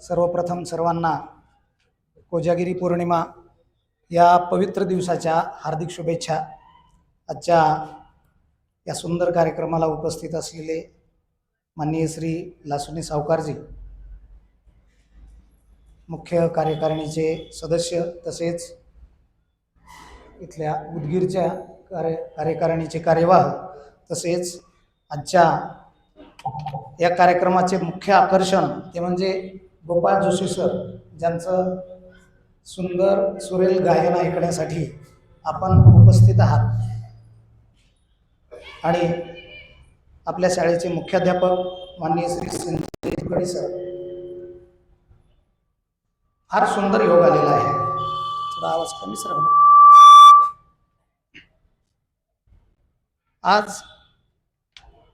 सर्वप्रथम सर्वांना कोजागिरी पौर्णिमा या पवित्र दिवसाच्या हार्दिक शुभेच्छा. आजच्या या सुंदर कार्यक्रमाला उपस्थित असलेले माननीय श्री लासुनी सावकारजी मुख्य कार्यकारिणीचे सदस्य तसेच इथल्या उदगीरच्या कार्य कार्यकारिणीचे कार्यवाह तसेच आजच्या या कार्यक्रमाचे मुख्य आकर्षण ते म्हणजे गोपाळ जोशी सर ज्यांचं सुंदर सुरेल गायन ऐकण्यासाठी आपण उपस्थित आहात. आणि आपल्या शाळेचे मुख्याध्यापक माननीय श्री संजय सर. फार सुंदर योग आलेला आहे. थोडा आवाज कमी सर आज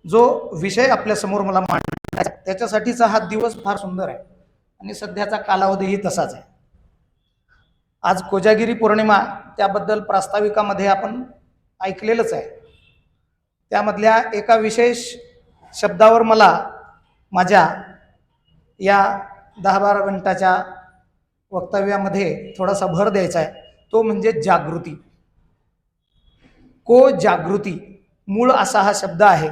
जो विषय आपल्यासमोर मला मांडायचा आहे, त्याच्यासाठीचा हा दिवस फार सुंदर आहे. आणि सध्याचा कालावधीही तसाच आहे. आज कोजागिरी पौर्णिमा त्याबद्दल प्रास्ताविकामध्ये आपण ऐकलेलंच आहे. त्यामधल्या एका विशेष शब्दावर मला माझ्या या दहा बारा मिनटाच्या वक्तव्यामध्ये थोडासा भर द्यायचा आहे. तो म्हणजे जागृती. को जागृती मूळ असा हा शब्द आहे.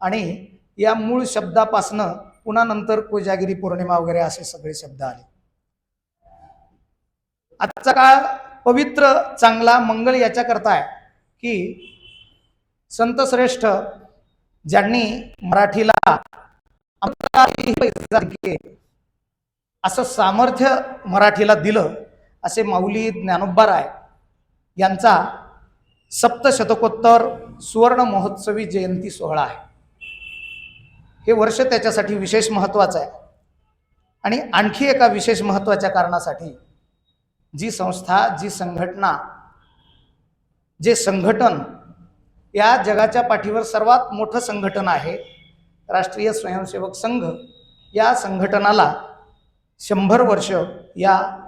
आणि या मूळ शब्दापासनं पुन्हा नंतर कोजागिरी पौर्णिमा वगैरे असे सगळे शब्द आले. आजचा काळ पवित्र चांगला मंगल याच्याकरता आहे की संत श्रेष्ठ ज्यांनी मराठीला असं सामर्थ्य मराठीला दिलं असे माऊली ज्ञानोब्बा राय यांचा सप्तशतकोत्तर सुवर्ण महोत्सवी जयंती सोहळा आहे. हे वर्ष त्याच्यासाठी विशेष महत्त्वाचं आहे. आणि आणखी एका विशेष महत्त्वाच्या कारणासाठी जी संस्था जी संघटना जे संघटन या जगाच्या पाठीवर सर्वात मोठं संघटन आहे राष्ट्रीय स्वयंसेवक संघ या संघटनाला शंभर वर्ष या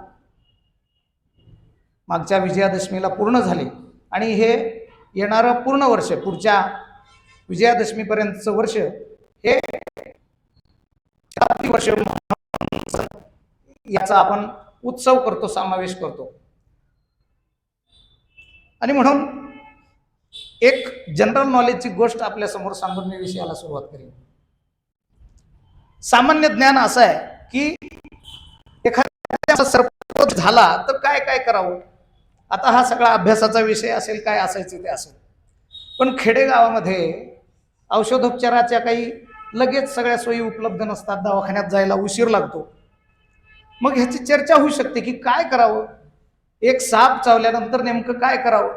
मागच्या विजयादशमीला पूर्ण झाले. आणि हे येणारं पूर्ण वर्ष पुढच्या विजयादशमीपर्यंतचं वर्ष हे शताब्दी वर्ष याचा आपण उत्सव करतो समावेश करतो. आणि म्हणून एक जनरल नॉलेजची गोष्ट आपल्यासमोर सांगून मी विषयाला सुरुवात करेन. सामान्य ज्ञान असं आहे की एखाद्या सर्प झाला तर काय काय करावं? आता हा सगळा अभ्यासाचा विषय असेल काय असायचं ते असेल. पण खेडेगावामध्ये औषधोपचाराच्या काही लगेच सगळ्या सोयी उपलब्ध नसतात दवाखान्यात जायला उशीर लागतो. मग ह्याची चर्चा होऊ शकते की काय करावं? एक साप चावल्यानंतर नेमकं काय करावं?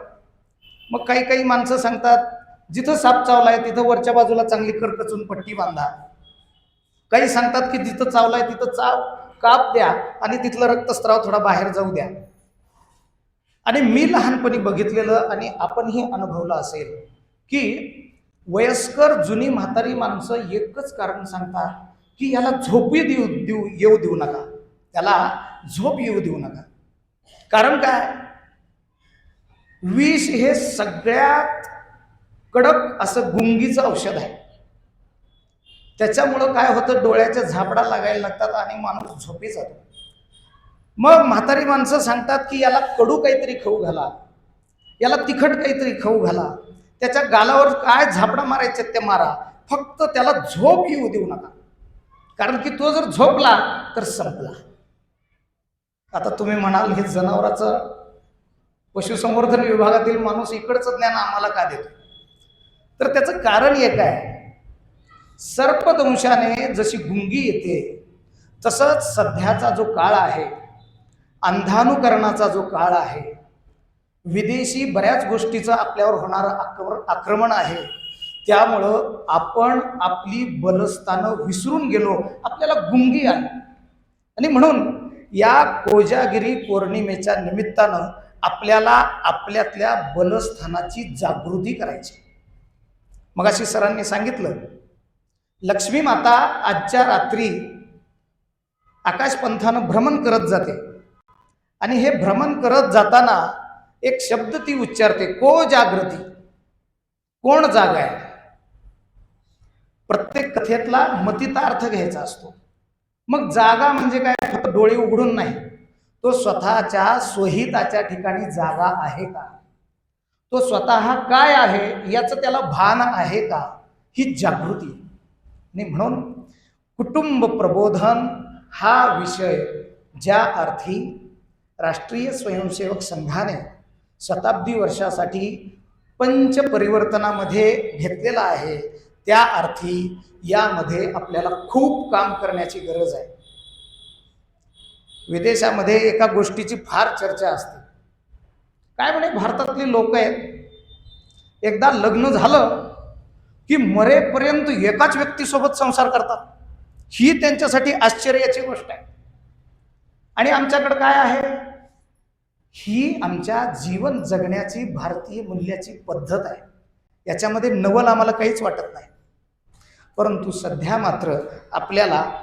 मग काही काही माणसं सांगतात जिथं साप चावलाय तिथं वरच्या बाजूला चांगली करकचून पट्टी बांधा. काही सांगतात की जिथं चावलाय तिथं चाव काप द्या आणि तिथलं रक्तस्राव थोडा बाहेर जाऊ द्या. आणि मी लहानपणी बघितलेलं आणि आपणही अनुभवलं असेल की वयस्कर जुनी म्हातारी माणसं एकच कारण सांगतात की याला झोपी देऊ देऊ येऊ देऊ नका. त्याला झोप येऊ देऊ नका. कारण काय? विष हे सगळ्यात कडक असं गुंगीचं औषध आहे. त्याच्यामुळं काय होतं? डोळ्याच्या झापडा लागायला लागतात आणि माणूस झोपी जातो. मग म्हातारी माणसं सांगतात की याला कडू काहीतरी खाऊ घाला. याला तिखट काहीतरी खाऊ घाला. त्याच्या गालावर काय झापडा मारायचे ते मारा. फक्त त्याला झोप येऊ देऊ नका. कारण की तो जर झोपला तर संपला. आता तुम्ही म्हणाल हे जनावराचं पशुसंवर्धन विभागातील माणूस इकडचं ज्ञान आम्हाला का देतो तर त्याचं कारण एक आहे. सर्पदंशाने जशी गुंगी येते तसंच सध्याचा जो काळ आहे अंधानुकरणाचा जो काळ आहे विदेशी बऱ्याच गोष्टीचं आपल्यावर होणारं आक्रमण आक्रमण आहे. त्यामुळं आपण आपली बलस्थानं विसरून गेलो आपल्याला गुंगी आली. आणि म्हणून या कोजागिरी पौर्णिमेच्या निमित्तानं आपल्याला आपल्यातल्या बलस्थानाची जागृती करायची. मग अशी सरांनी सांगितलं लक्ष्मी माता आजच्या रात्री आकाशपंथानं भ्रमण करत जाते. आणि हे भ्रमण करत जाताना एक शब्द ती उच्चारते को जागृती? कोण जाग आहे? प्रत्येक कथेतला मतीचा अर्थ घ्यायचा असतो. मग जागा म्हणजे काय? फक्त डोळे उघडून नाही. तो स्वतःच्या स्वहिताच्या ठिकाणी जागा आहे का? तो स्वतः काय आहे? याचं त्याला भान आहे का? ही जागृती. आणि म्हणून कुटुंब प्रबोधन हा विषय ज्या अर्थी राष्ट्रीय स्वयंसेवक संघाने शताब्दी वर्षासाठी पंचपरिवर्तनामध्ये घेतलेला आहे. त्या अर्थी यामध्ये आपल्याला खूप काम करण्याची गरज आहे. विदेशामध्ये एका गोष्टीची फार चर्चा असते. काय म्हणे भारतातली लोक आहेत. एकदा लग्न झालं की मरेपर्यंत एकाच व्यक्तीसोबत संसार करतात. ही त्यांच्यासाठी आश्चर्याची गोष्ट आहे. आणि आमच्याकडे काय आहे? ही आमच्या जीवन जगण्याची भारतीय मूल्याची पद्धत आहे. याच्यामध्ये नवल आम्हाला काहीच वाटत नाही. परंतु सध्या मात्र आपल्याला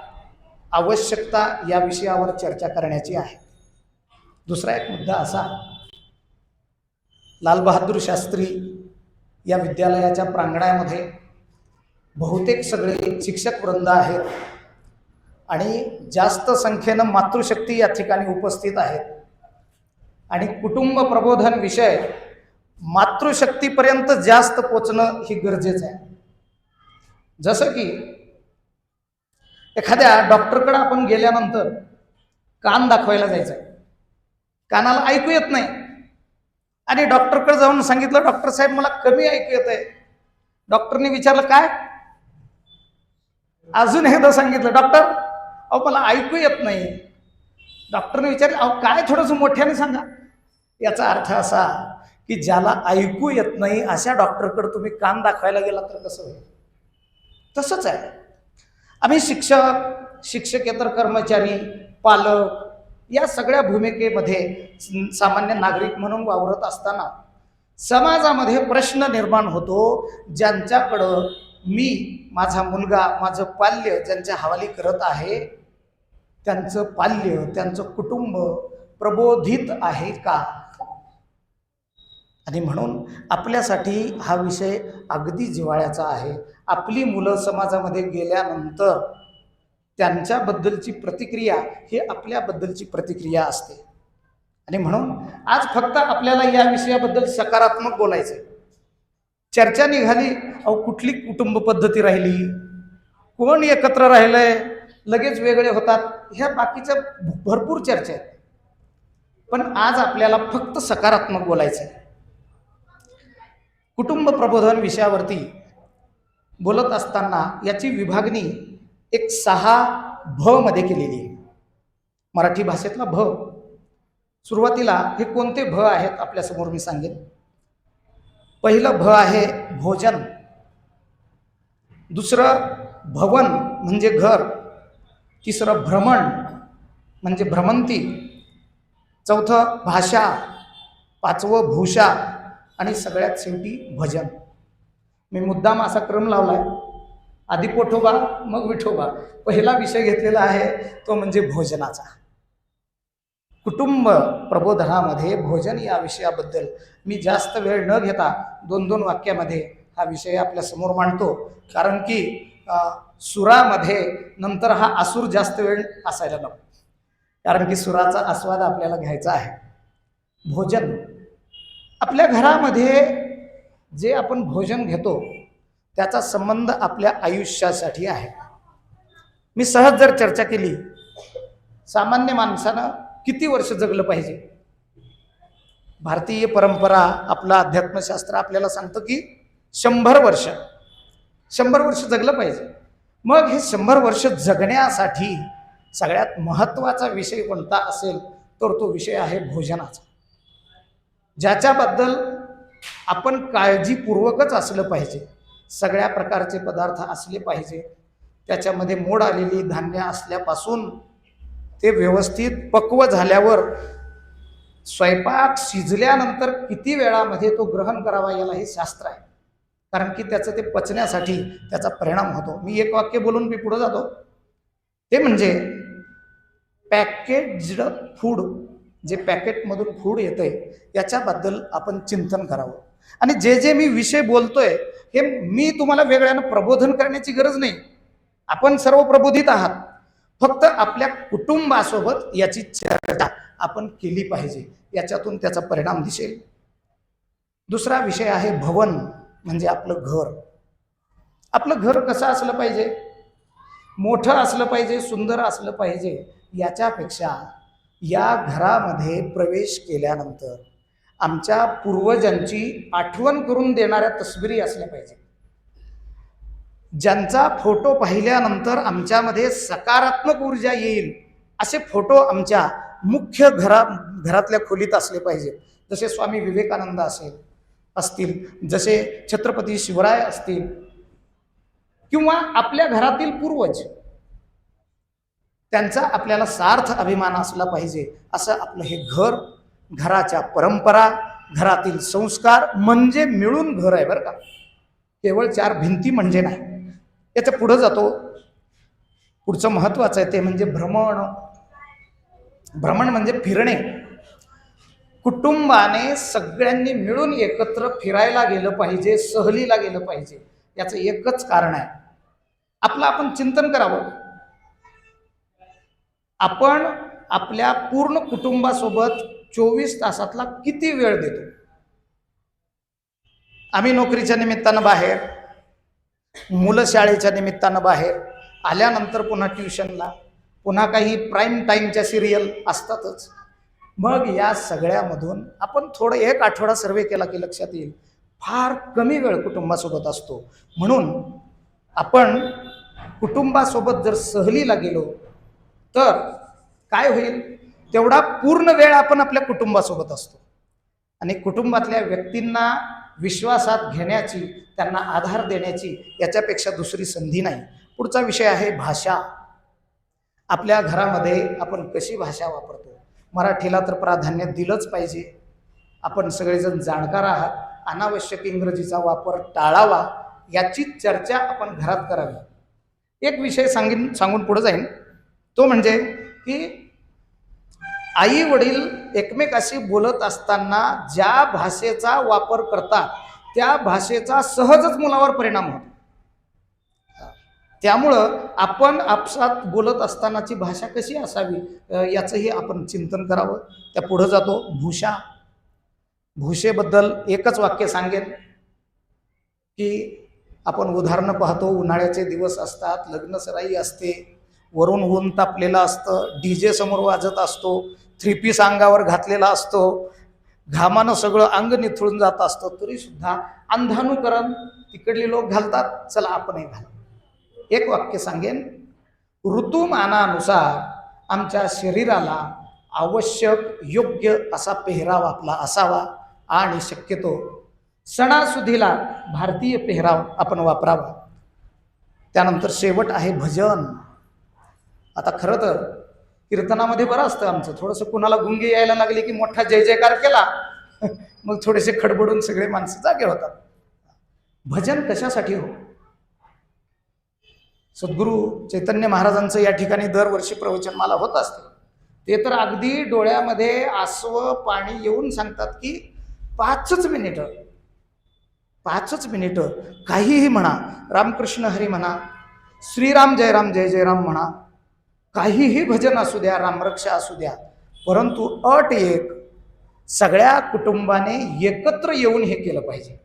आवश्यकता या विषयावर चर्चा करण्याची आहे. दुसरा एक मुद्दा असा लालबहादूर शास्त्री या विद्यालयाच्या प्रांगणामध्ये बहुतेक सगळे शिक्षक वृंद आहेत आणि जास्त संख्येनं मातृशक्ती या ठिकाणी उपस्थित आहेत. आणि कुटुंब प्रबोधन विषय मातृशक्तीपर्यंत जास्त पोचणं ही गरजेचं आहे. जसं की एखाद्या डॉक्टरकडे आपण गेल्यानंतर कान दाखवायला जायचं आहे कानाला ऐकू येत नाही. आणि डॉक्टरकडे जाऊन सांगितलं डॉक्टर साहेब मला कमी ऐकू येत आहे डॉक्टरने विचारलं काय? अजून एकदा सांगितलं डॉक्टर अहो मला ऐकू येत नाही. डॉक्टरने विचारलं अहो काय थोडंसं मोठ्याने सांगा. याचा अर्थ असा की ज्याला ऐकू येत नाही अशा डॉक्टरकडे तुम्ही कान दाखवायला गेला तर कसं होईल? तसंच आहे. आम्ही शिक्षक शिक्षकेतर कर्मचारी पालक या सगळ्या भूमिकेमध्ये सामान्य नागरिक म्हणून वावरत असताना समाजामध्ये प्रश्न निर्माण होतो ज्यांच्याकडं मी माझा मुलगा माझं पाल्य ज्यांच्या हवाली करत आहे त्यांचं पाल्य त्यांचं कुटुंब प्रबोधित आहे का? आणि म्हणून आपल्यासाठी हा विषय अगदी जिव्हाळ्याचा आहे. आपली मुलं समाजामध्ये गेल्यानंतर त्यांच्याबद्दलची प्रतिक्रिया ही आपल्याबद्दलची प्रतिक्रिया असते. आणि म्हणून आज फक्त आपल्याला या विषयाबद्दल सकारात्मक बोलायचं आहे. चर्चा निघाली अहो कुठली कुटुंब पद्धती राहिली? कोण एकत्र राहिलंय? लगेच वेगळे होतात. ह्या बाकीच्या भरपूर चर्चा आहेत. पण आज आपल्याला फक्त सकारात्मक बोलायचं आहे कुटुंब प्रबोधन विषयावरती बोलत असताना याची विभागणी एक सहा भ मध्ये केलेली आहे. मराठी भाषेतला भ. सुरुवातीला हे कोणते भ आहेत आपल्यासमोर मी सांगेन. पहिलं भ आहे भोजन. दुसरं भवन म्हणजे घर. तिसरं भ्रमण म्हणजे भ्रमंती. चौथं भाषा. पाचवं भूषा. आणि सगळ्यात शेवटी भजन. मी मुद्दाम असा क्रम लावला आहे आधी पोठोबा मग विठोबा. पहिला विषय घेतलेला आहे तो म्हणजे भोजनाचा. कुटुंब प्रबोधनामध्ये भोजन या विषयाबद्दल मी जास्त वेळ न घेता दोन दोन वाक्यामध्ये हा विषय आपल्यासमोर मांडतो. कारण की सुरामध्ये नंतर हा आसूर जास्त वेळ असायला नको. कारण की सुराचा आस्वाद आपल्याला घ्यायचा आहे. भोजन आपल्या घरामध्ये जे आपण भोजन घेतो त्याचा संबंध आपल्या आयुष्यासाठी आहे. मी सहज जर चर्चा केली सामान्य माणसानं किती वर्ष जगलं पाहिजे? भारतीय परंपरा आपलं अध्यात्मशास्त्र आपल्याला सांगतं की शंभर वर्ष. शंभर वर्ष जगलं पाहिजे. मग हे शंभर वर्ष जगण्यासाठी सगळ्यात महत्त्वाचा विषय कोणता असेल तर तो विषय आहे भोजनाचा. ज्याच्याबद्दल आपण काळजीपूर्वकच असलं पाहिजे. सगळ्या प्रकारचे पदार्थ असले पाहिजे. त्याच्यामध्ये मोड आलेली धान्य असल्यापासून ते व्यवस्थित पक्व झाल्यावर स्वयंपाक शिजल्यानंतर किती वेळामध्ये तो ग्रहण करावा याला हे शास्त्र आहे. कारण की त्याचं ते पचण्यासाठी त्याचा परिणाम होतो. मी एक वाक्य बोलून मी पुढे जातो. ते म्हणजे पॅकेज्ड फूड जे पॅकेटमधून फूड येतंय याच्याबद्दल आपण चिंतन करावं. आणि जे जे मी विषय बोलतोय हे मी तुम्हाला वेगळ्यानं प्रबोधन करण्याची गरज नाही. आपण सर्व प्रबोधित आहात. फक्त आपल्या कुटुंबासोबत याची चर्चा आपण केली पाहिजे. याच्यातून त्याचा परिणाम दिसेल. दुसरा विषय आहे भवन म्हणजे आपलं घर. आपलं घर कसं असलं पाहिजे? मोठं असलं पाहिजे सुंदर असलं पाहिजे याच्यापेक्षा या घरामध्ये प्रवेश केल्यानंतर आमच्या पूर्वजांची आठवण करून देणाऱ्या तस्बिरी असल्या पाहिजे ज्यांचा फोटो पाहिल्यानंतर आमच्यामध्ये सकारात्मक ऊर्जा येईल असे फोटो आमच्या मुख्य घरा घरातल्या खोलीत असले पाहिजेत. जसे स्वामी विवेकानंद असेल असतील जसे छत्रपती शिवराय असतील किंवा आपल्या घरातील पूर्वज त्यांचा आपल्याला सार्थ अभिमान असला पाहिजे. असं आपलं हे घर घराच्या परंपरा घरातील संस्कार म्हणजे मिळून घर आहे बरं का. केवळ चार भिंती म्हणजे नाही. याच्या पुढं जातो. पुढचं महत्वाचं आहे ते म्हणजे भ्रमण. भ्रमण म्हणजे फिरणे. कुटुंबाने सगळ्यांनी मिळून एकत्र फिरायला गेलं पाहिजे सहलीला गेलं पाहिजे. याचं एकच कारण आहे. आपलं आपण चिंतन करावं. आपण आपल्या पूर्ण कुटुंबासोबत चोवीस तासातला किती वेळ देतो? आम्ही नोकरीच्या निमित्तानं बाहेर मुलं शाळेच्या निमित्तानं बाहेर आल्यानंतर पुन्हा ट्युशनला पुन्हा काही प्राईम टाईमच्या सिरियल असतातच. मग या सगळ्यामधून आपण थोडं एक आठवडा सर्वे केला की लक्षात येईल. फार कमी वेळ कुटुंबासोबत असतो. म्हणून आपण कुटुंबासोबत जर सहलीला गेलो तर काय होईल? तेवढा पूर्ण वेळ आपण आपल्या कुटुंबासोबत असतो. आणि कुटुंबातल्या व्यक्तींना विश्वासात घेण्याची त्यांना आधार देण्याची याच्यापेक्षा दुसरी संधी नाही. पुढचा विषय आहे भाषा. आपल्या घरामध्ये आपण कशी भाषा वापरतो? मराठीला तर प्राधान्य दिलंच पाहिजे. आपण सगळेजण जाणकार आहात. अनावश्यक इंग्रजीचा वापर टाळावा याची चर्चा आपण घरात करावी. एक विषय सांगीन सांगून पुढे जाईन. तो म्हणजे की आई वडील एकमेकाशी बोलत असताना ज्या भाषेचा वापर करतात त्या भाषेचा सहजच मुलावर परिणाम होतो. त्यामुळं आपण आपसात बोलत असतानाची भाषा कशी असावी याचंही आपण चिंतन करावं. त्या पुढं जातो. भूषा. भूषेबद्दल एकच वाक्य सांगेन की आपण उदाहरणं पाहतो. उन्हाळ्याचे दिवस असतात लग्नसराई असते वरून ऊन तापलेलं असतं डी जे समोर वाजत असतो थ्री पीस अंगावर घातलेला असतो घामानं सगळं अंग निथळून जात असतं तरीसुद्धा अंधानुकरण तिकडले लोक घालतात चला आपणही घाल. एक वाक्य सांगेन. ऋतुमानानुसार आमच्या शरीराला आवश्यक योग्य असा पेहराव आपला असावा आणि शक्यतो सणासुदीला भारतीय पेहराव आपण वापरावा. त्यानंतर शेवट आहे भजन. आता खरं तर कीर्तनामध्ये बरं असतं आमचं. थोडंसं कुणाला गुंगी यायला लागली की मोठा जय जयकार केला मग थोडेसे खडबडून सगळे माणसं जागे होतात. भजन कशासाठी हो? सद्गुरू चैतन्य महाराजांचं या ठिकाणी दरवर्षी प्रवचन मला होत असते. ते तर अगदी डोळ्यामध्ये आसव पाणी येऊन सांगतात की पाचच मिनिटं पाचच मिनिटं काहीही म्हणा रामकृष्ण हरी म्हणा श्रीराम जयराम जय जयराम म्हणा काहीही भजन असू द्या रामरक्षा असू द्या परंतु अट एक सगळ्या कुटुंबाने एकत्र येऊन हे केलं पाहिजे.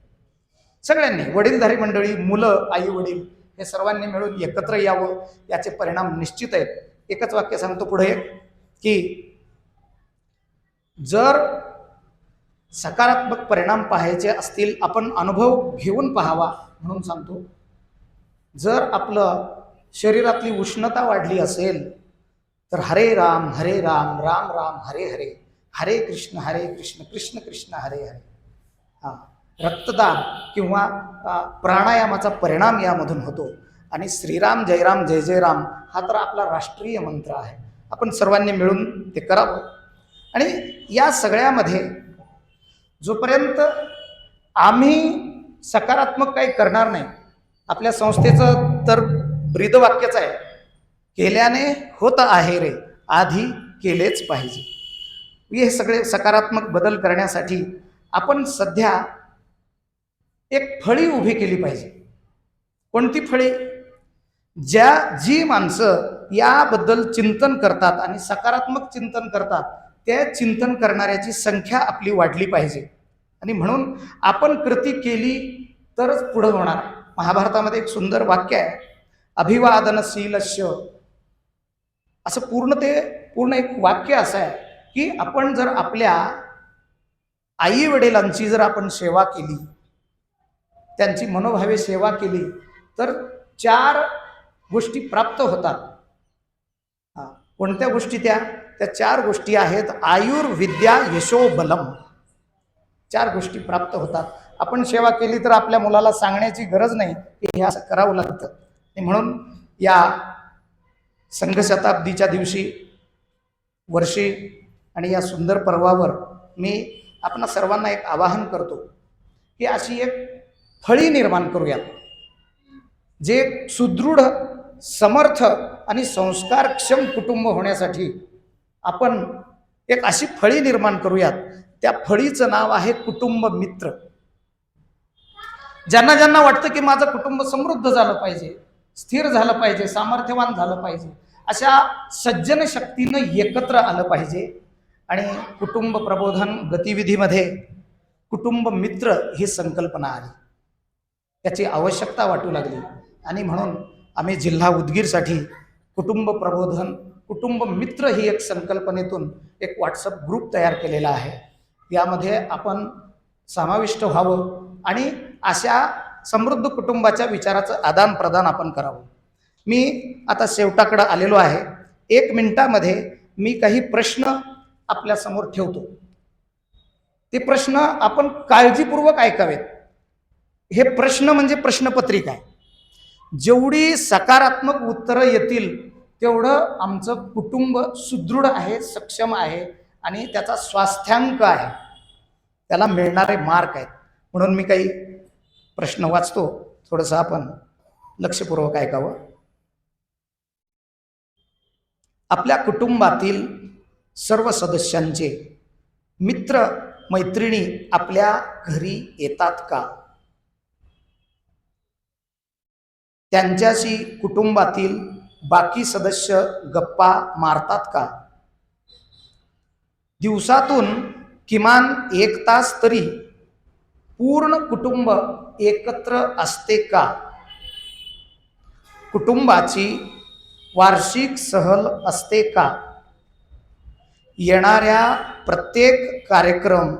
सगळ्यांनी वडीलधारी मंडळी मुलं आई वडील हे सर्वांनी मिळून एकत्र यावं याचे परिणाम निश्चित आहेत. एकच वाक्य सांगतो पुढे की जर सकारात्मक परिणाम पाहायचे असतील आपण अनुभव घेऊन पाहावा म्हणून सांगतो. जर आपलं शरीरातली उष्णता वाढली असेल तर हरे राम हरे राम राम राम हरे हरे हरे कृष्ण हरे कृष्ण कृष्ण कृष्ण हरे हरे. हां रक्तदान किंवा प्राणायामाचा परिणाम यामधून होतो. आणि श्रीराम जयराम जय जयराम हा तर आपला राष्ट्रीय मंत्र आहे. आपण सर्वांनी मिळून ते करावं. आणि या सगळ्यामध्ये जोपर्यंत आम्ही सकारात्मक काही करणार नाही आपल्या संस्थेचं तर ब्रीदवाक्यच आहे. केल्याने होत आहे रे आधी केलेच पाहिजे. हे सगळे सकारात्मक बदल करण्यासाठी आपण सध्या एक फळी उभी केली पाहिजे. कोणती फळी? ज्या जी माणसं याबद्दल चिंतन करतात आणि सकारात्मक चिंतन करतात त्या चिंतन करणाऱ्याची संख्या आपली वाढली पाहिजे. आणि म्हणून आपण कृती केली तरच पुढं होणार. महाभारतामध्ये एक सुंदर वाक्य आहे. अभिवादनशीलस्य. असं पूर्ण ते पूर्ण एक वाक्य असं आहे की आपण जर आपल्या आई वडिलांची जर आपण सेवा केली त्यांची मनोभावे सेवा केली तर चार गोष्टी प्राप्त होतात. कोणत्या गोष्टी त्या? त्या चार गोष्टी आहेत आयुर्विद्या यशोबलम. चार गोष्टी प्राप्त होतात. आपण सेवा केली तर आपल्या मुलाला सांगण्याची गरज नाही की हे असं करावं लागतं. आणि म्हणून या संघशताब्दीच्या दिवशी वर्षी आणि या सुंदर पर्वावर मी आपणा सर्वांना एक आवाहन करतो की अशी एक फळी निर्माण करूयात जे सुदृढ समर्थ आणि संस्कारक्षम कुटुंब होण्यासाठी आपण एक अशी फळी निर्माण करूयात. त्या फळीचं नाव आहे कुटुंब मित्र. ज्यांना ज्यांना वाटतं की माझं कुटुंब समृद्ध झालं पाहिजे स्थिर झालं पाहिजे सामर्थ्यवान झालं पाहिजे. अशा सज्जन शक्तीनं एकत्र आलं पाहिजे. आणि कुटुंब प्रबोधन गतिविधीमध्ये कुटुंब मित्र ही संकल्पना आली. त्याची आवश्यकता वाटू लागली. आणि म्हणून आम्ही जिल्हा उदगीरसाठी कुटुंब प्रबोधन कुटुंब मित्र ही एक संकल्पनेतून एक व्हॉट्सअप ग्रुप तयार केलेला आहे. यामध्ये आपण समाविष्ट व्हावं आणि अशा समृद्ध कुटुंबाच्या विचाराचं आदान प्रदान आपण करावं. मी आता शेवटाकडं आलेलो आहे. एक मिनिटामध्ये मी काही प्रश्न आपल्यासमोर ठेवतो. ते प्रश्न आपण काळजीपूर्वक ऐकावेत. हे प्रश्न म्हणजे प्रश्नपत्रिका आहे. जेवढी सकारात्मक उत्तरं येतील तेवढं आमचं कुटुंब सुदृढ आहे सक्षम आहे आणि त्याचा स्वास्थ्यांक आहे. त्याला मिळणारे मार्क आहेत. म्हणून मी काही प्रश्न वाचतो थोडंसं आपण लक्षपूर्वक ऐकावं. आपल्या कुटुंबातील सर्व सदस्यांचे मित्र मैत्रिणी आपल्या घरी येतात का? त्यांच्याशी कुटुंबातील बाकी सदस्य गप्पा मारतात का? दिवसातून किमान एक तास तरी पूर्ण कुटुंब एकत्र असते का? कुटुंबाची वार्षिक सहल असते का? येणाऱ्या प्रत्येक कार्यक्रम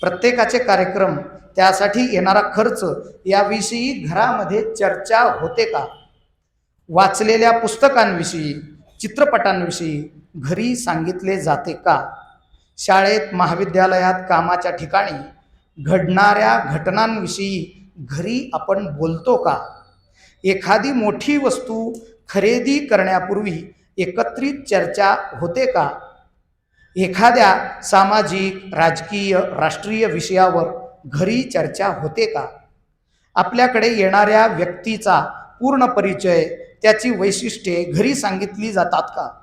प्रत्येकाचे कार्यक्रम त्यासाठी येणारा खर्च याविषयी घरामध्ये चर्चा होते का? वाचलेल्या पुस्तकांविषयी चित्रपटांविषयी घरी सांगितले जाते का? शाळेत महाविद्यालयात कामाच्या ठिकाणी घडणाऱ्या घटनांविषयी घरी आपण बोलतो का? एखादी मोठी वस्तू खरेदी करण्यापूर्वी एकत्रित चर्चा होते का? एखाद्या सामाजिक राजकीय राष्ट्रीय विषयावर घरी चर्चा होते का? आपल्याकडे येणाऱ्या व्यक्तीचा पूर्ण परिचय त्याची वैशिष्ट्ये घरी सांगितली जातात का?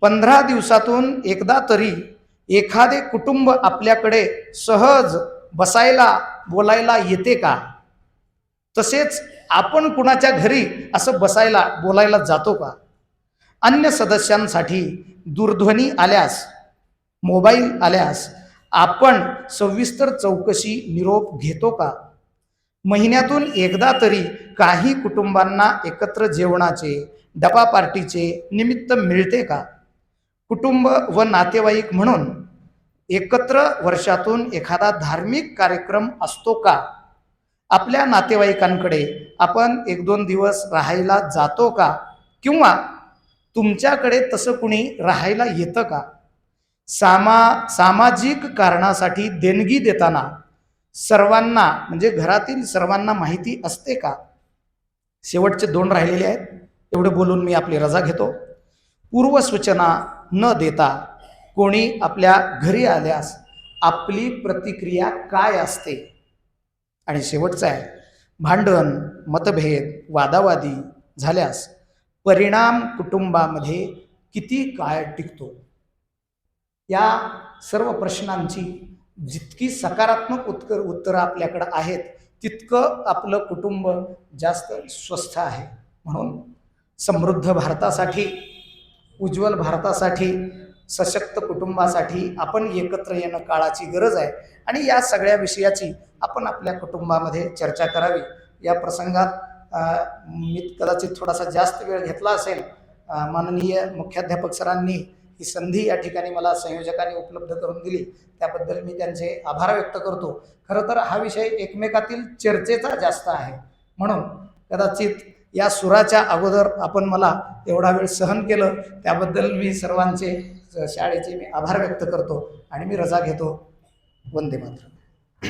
पंधरा दिवसातून एकदा तरी एखादे कुटुंब आपल्याकडे सहज बसायला बोलायला येते का? तसेच आपण कुणाच्या घरी असं बसायला बोलायला जातो का? अन्य सदस्यांसाठी दूरध्वनी आल्यास मोबाईल आल्यास आपण सविस्तर चौकशी निरोप घेतो का? महिन्यातून एकदा तरी काही कुटुंबांना एकत्र जेवणाचे डबा पार्टीचे निमित्त मिळते का? कुटुंब व नातेवाईक म्हणून एकत्र वर्षातून एखादा धार्मिक कार्यक्रम असतो का? आपल्या नातेवाईकांकडे आपण एक दोन दिवस राहायला जातो का? किंवा तुमच्याकडे तसं कुणी राहायला येतं का? सामा सामाजिक कारणासाठी देणगी देताना सर्वांना म्हणजे घरातील सर्वांना माहिती असते का? शेवटचे दोन राहिलेले आहेत. एवढे बोलून मी आपली रजा घेतो. पूर्वसूचना न देता कोणी आपल्या घरी आल्यास आपली प्रतिक्रिया काय असते? आणि शेवटचं आहे भांडण मतभेद वादावादी झाल्यास परिणाम कुटुंबामध्ये किती काळ टिकतो? या सर्व प्रश्नांची जितकी सकारात्मक उत्तर उत्तरं आपल्याकडं आहेत तितकं आपलं कुटुंब जास्त स्वस्थ आहे. म्हणून समृद्ध भारतासाठी उज्ज्वल भारतासाठी सशक्त कुटुंबासाठी आपण एकत्र येणं काळाची गरज आहे. आणि या सगळ्या विषयाची आपण आपल्या कुटुंबामध्ये चर्चा करावी. या प्रसंगात मी कदाचित थोडासा जास्त वेळ घेतला असेल. माननीय मुख्याध्यापक सरांनी ही संधी या ठिकाणी मला संयोजकांनी उपलब्ध करून दिली. त्याबद्दल मी त्यांचे आभार व्यक्त करतो. खरं तर हा विषय एकमेकातील चर्चेचा जास्त आहे. म्हणून कदाचित या सुराच्या अगोदर आपण मला एवढा वेळ सहन केलं त्याबद्दल मी सर्वांचे शाळेचे मी आभार व्यक्त करतो आणि मी रजा घेतो. वंदे मात्र